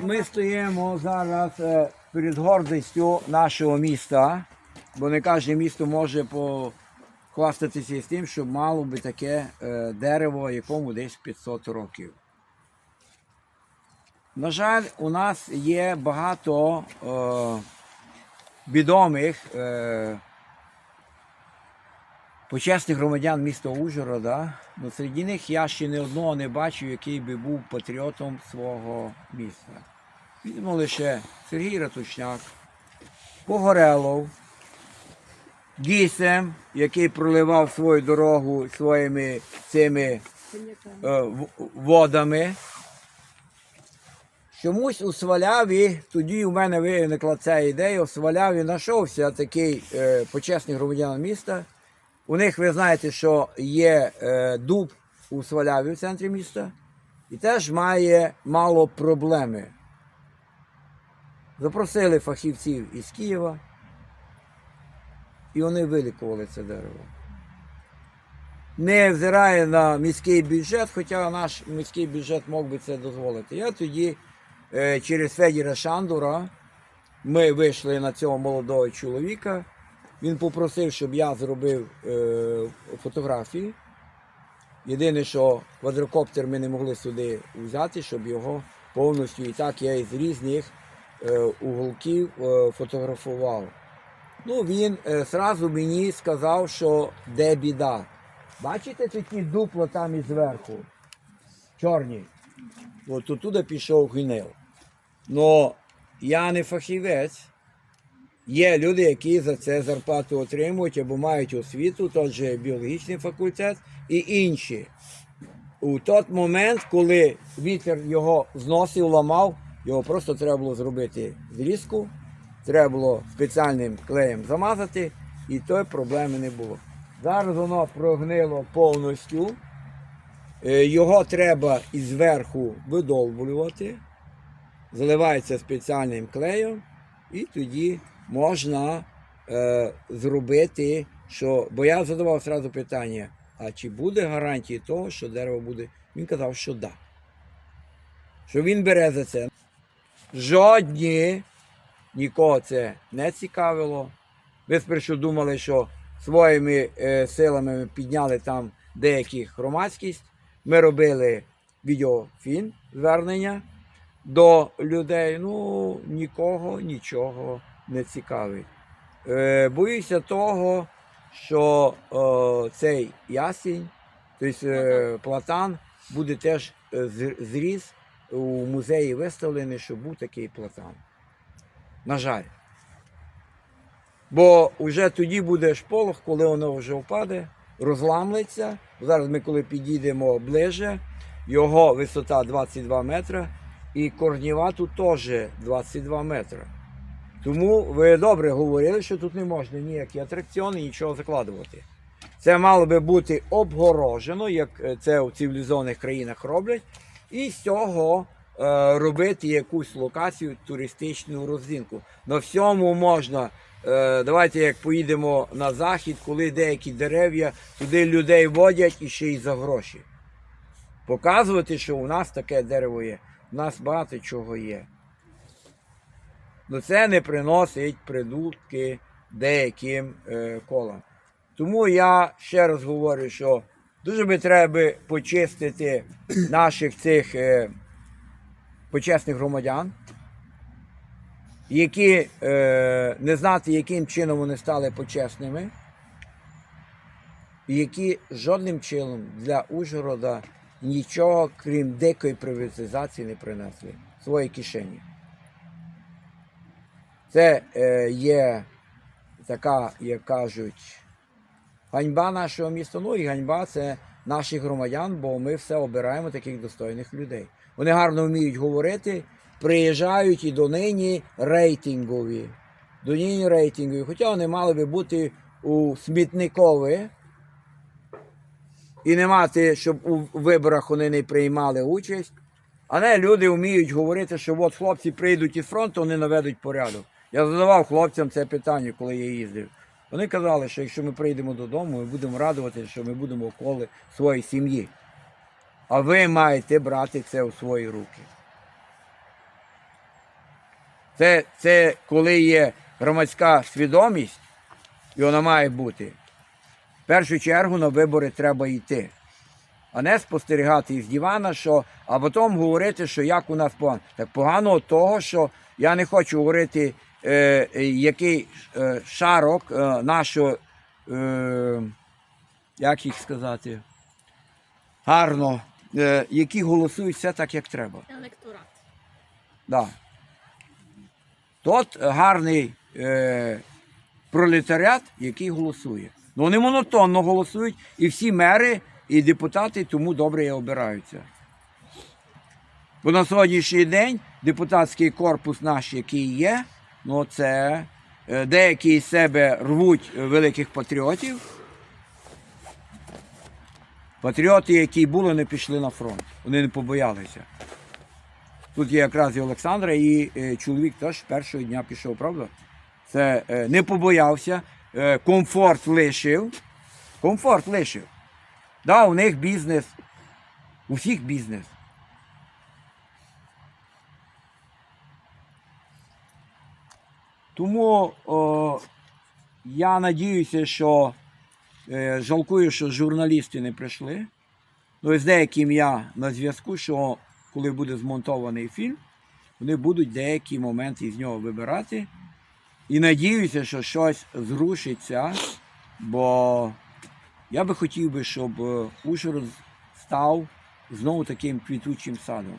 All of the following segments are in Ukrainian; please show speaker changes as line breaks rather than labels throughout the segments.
Ми стоїмо зараз е, перед гордістю нашого міста, бо не кожне місто може похвастатися з тим, що мало би таке е, дерево, якому десь 500 років. На жаль, у нас є багато е, відомих е, почесних громадян міста Ужгорода, але серед них я ще ні одного не бачив, який би був патріотом свого міста. Візьмо лише Сергій Ратушняк, Погорелов, Гісем, який проливав свою дорогу своїми цими е, водами. Чомусь у Сваляві, тоді у мене виникла ця ідея, у Сваляві знайшовся такий е, почесний громадянин міста. У них ви знаєте, що є е, дуб у Сваляві в центрі міста, і теж має мало проблеми. Запросили фахівців із Києва, і вони вилікували це дерево. Не взирає на міський бюджет, хоча наш міський бюджет мог би це дозволити. Я тоді е, через Федіра Шандура ми вийшли на цього молодого чоловіка. Він попросив, щоб я зробив е, фотографії. Єдине, що квадрокоптер ми не могли сюди взяти, щоб його повністю і так я із різних е, уголків е, фотографував. Ну, він е, зразу мені сказав, що де біда. Бачите такі дупла там і зверху? Чорні. От туди пішов гнил. Но я не фахівець. Є люди, які за це зарплату отримують або мають освіту, тот же біологічний факультет і інші. У той момент, коли вітер його зносив, ламав, його просто треба було зробити зрізку, треба було спеціальним клеєм замазати, і тої проблеми не було. Зараз воно прогнило повністю. Е, Його треба із верху видовбулювати, заливається спеціальним клеєм, і тоді можна е, зробити, що. Бо я задавав одразу питання: а чи буде гарантії того, що дерево буде? Він казав, що да. Що він бере за це. Жодні нікого це не цікавило. Ви спершу думали, що своїми е, силами ми підняли там деяких громадськість. Ми робили відеофільм, звернення до людей. Ну, нікого нічого не цікавить. Е, боюся того, що е, цей ясінь, тобто е, платан, буде теж з- зріс у музеї виставлений, що був такий платан. На жаль. Бо вже тоді буде шполох, коли воно вже впаде, розламлеться. Зараз ми, коли підійдемо ближче, його висота 22 метри, і корніва тут теж 22 метри. Тому ви добре говорили, що тут не можна ніякі атракціони, нічого закладувати. Це мало би бути обгорожено, як е, це у цивілізованих країнах роблять, і з цього е, робити якусь локацію туристичну розвинку. На всьому можна. Е, давайте як поїдемо на захід, коли деякі дерев'я туди людей водять і ще й за гроші. Показувати, що у нас таке дерево є. У нас багато чого є. Ну це не приносить прибутки деяким е, колам. Тому я ще раз говорю, що дуже би треба почистити наших цих е, почесних громадян, які е, не знати, яким чином вони стали почесними, і які жодним чином для Ужгорода нічого, крім дикої приватизації, не принесли в свої кишені. Це е, є така, як кажуть, ганьба нашого міста. Ну і ганьба це наших громадян, бо ми все обираємо таких достойних людей. Вони гарно вміють говорити, приїжджають і донині рейтингові. Донині рейтингові. Хоча вони мали би бути у смітникові і не мати, щоб у виборах вони не приймали участь. А не люди вміють говорити, що от хлопці прийдуть із фронту, вони наведуть порядок. Я задавав хлопцям це питання, коли я їздив. Вони казали, що якщо ми прийдемо додому, ми будемо радувати, що ми будемо коло своєї сім'ї. А ви маєте брати це у свої руки. Це, це коли є громадська свідомість, і вона має бути. В першу чергу на вибори треба йти, а не спостерігати із дивана, що, а потім говорити, що як у нас погано. Так погано того, що я не хочу говорити, який е, шарок е, нашого, е, як їх сказати, гарно, е, які голосують все так, як треба.
Електорат.
Да. Тот гарний е, пролетаріат, який голосує. Ну, вони монотонно голосують, і всі мери, і депутати тому добре і обираються. Бо на сьогоднішній день депутатський корпус наш, який є, ну це е, деякі з себе рвуть великих патріотів. Патріоти, які були, не пішли на фронт. Вони не побоялися. Тут є якраз і Олександра, і е, чоловік теж першого дня пішов, правда? Це е, не побоявся, комфорт лишив. Комфорт лишив. Да, у них бізнес. У всіх бізнес. Тому о, я надіюся, що е, жалкую, що журналісти не прийшли. Ну, з деяким я на зв'язку, що коли буде змонтований фільм, вони будуть деякі моменти з нього вибирати. І надіюся, що щось зрушиться, бо я би хотів би, щоб е, Ужгород став знову таким квітучим садом,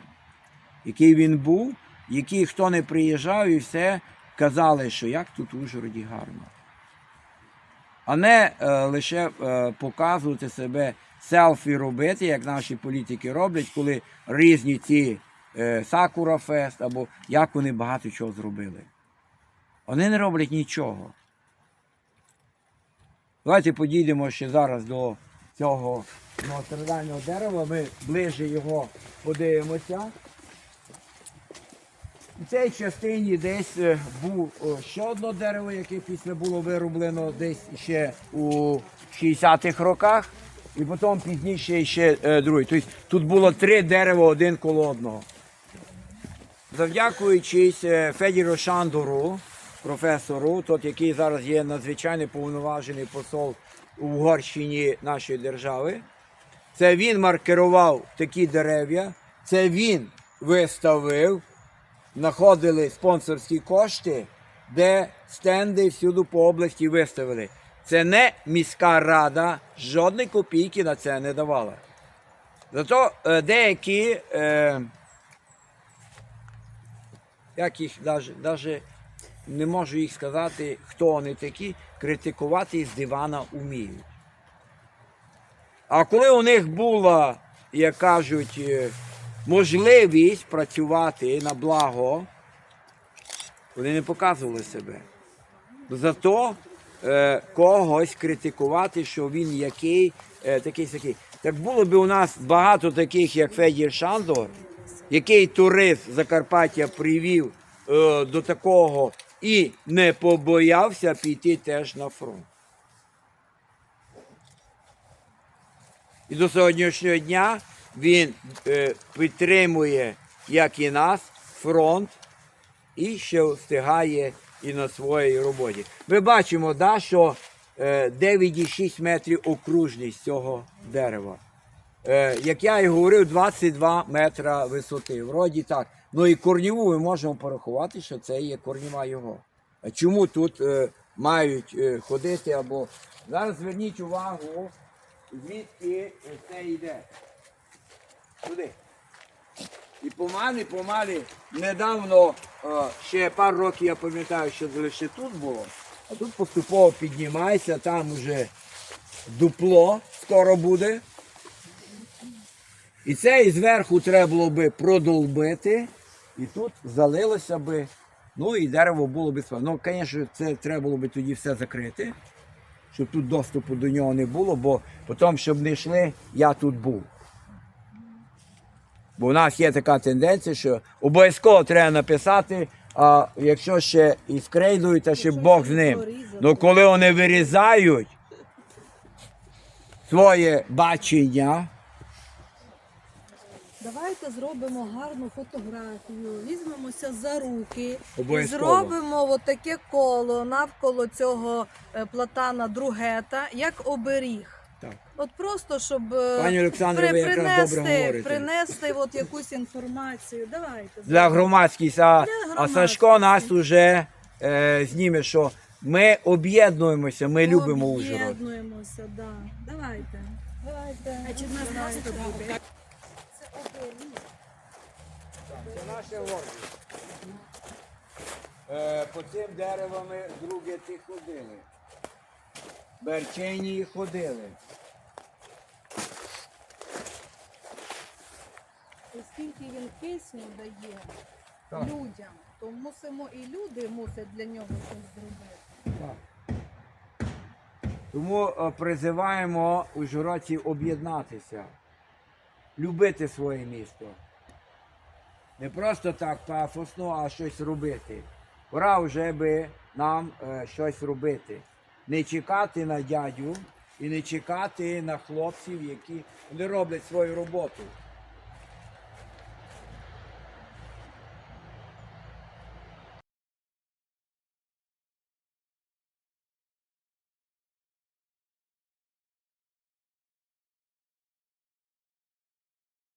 який він був, який хто не приїжджав і все казали, що як тут в Ужгороді гарно. А не е, лише е, показувати себе селфі робити, як наші політики роблять, коли різні ці е, Сакура Фест або як вони багато чого зробили. Вони не роблять нічого. Давайте підійдемо ще зараз до цього новострадального дерева. Ми ближче його подивимося. У цій частині десь е, був е, ще одне дерево, яке після було вироблено десь ще у 60-х роках, і потім пізніше ще е, друге. Тобто тут було три дерева один коло одного. Завдякуючись Федіру Шандору, професору, тот, який зараз є надзвичайно повноважений посол у Угорщині нашої держави. Це він маркерував такі дерев'я, це він виставив знаходили спонсорські кошти, де стенди всюди по області виставили. Це не міська рада, жодної копійки на це не давала. Зато е, деякі, е, як їх навіть не можу їх сказати, хто вони такі, критикувати з дивана вміють. А коли у них була, як кажуть, е, можливість працювати на благо, вони не показували себе. Зато е, когось критикувати, що він який, е, такий сякий. Так було б у нас багато таких, як Федір Шандор, який турист Закарпаття привів е, до такого і не побоявся піти теж на фронт. І до сьогоднішнього дня він е, підтримує, як і нас, фронт і ще встигає і на своїй роботі. Ми бачимо, да, що е, 9,6 метрів окружність цього дерева. Е, як я і говорив, 22 метра висоти. Вроді так. Ну і корніву ми можемо порахувати, що це є корніва його. А чому тут е, мають е, ходити або. Зараз зверніть увагу, звідки це йде. Туди. І помалі, помалі, недавно, е, ще пару років я пам'ятаю, що лише тут було, а тут поступово піднімається, там уже дупло скоро буде. І це і зверху треба було би продолбити, і тут залилося би, ну і дерево було б спа- Ну, звісно, це треба було би тоді все закрити, щоб тут доступу до нього не було, бо потім, щоб не йшли, я тут був. Бо в нас є така тенденція, що обов'язково треба написати, а якщо ще і скрейдують, то ще Бог з ним. Ну коли вони вирізають своє бачення,
Давайте зробимо гарну фотографію, візьмемося за руки і
Обов'язково.
зробимо от таке коло навколо цього е, платана другета, як оберіг.
Так.
От просто щоб е,
Пані Олександре, ви якраз
принести,
добре говорите.
принести от якусь інформацію. Давайте
Для
зробимо.
громадськості. А, а Сашко нас уже е, зніме, що ми об'єднуємося, ми любимо Ужгород.
Об'єднуємося, да. Давайте. Давайте.
Значить, у нас
Давайте.
просто буде.
Це оберіг.
Це наше гордість. Е, по цим деревами друге ти ходили. Берчині ходили.
Оскільки він кисню дає
Так.
людям, то мусимо і люди мусять для нього щось зробити.
Так. Тому е, призиваємо ужгородців об'єднатися, любити своє місто. Не просто так пафосно, а щось робити. Пора вже би нам е, щось робити. Не чекати на дядю і не чекати на хлопців, які вони роблять свою роботу.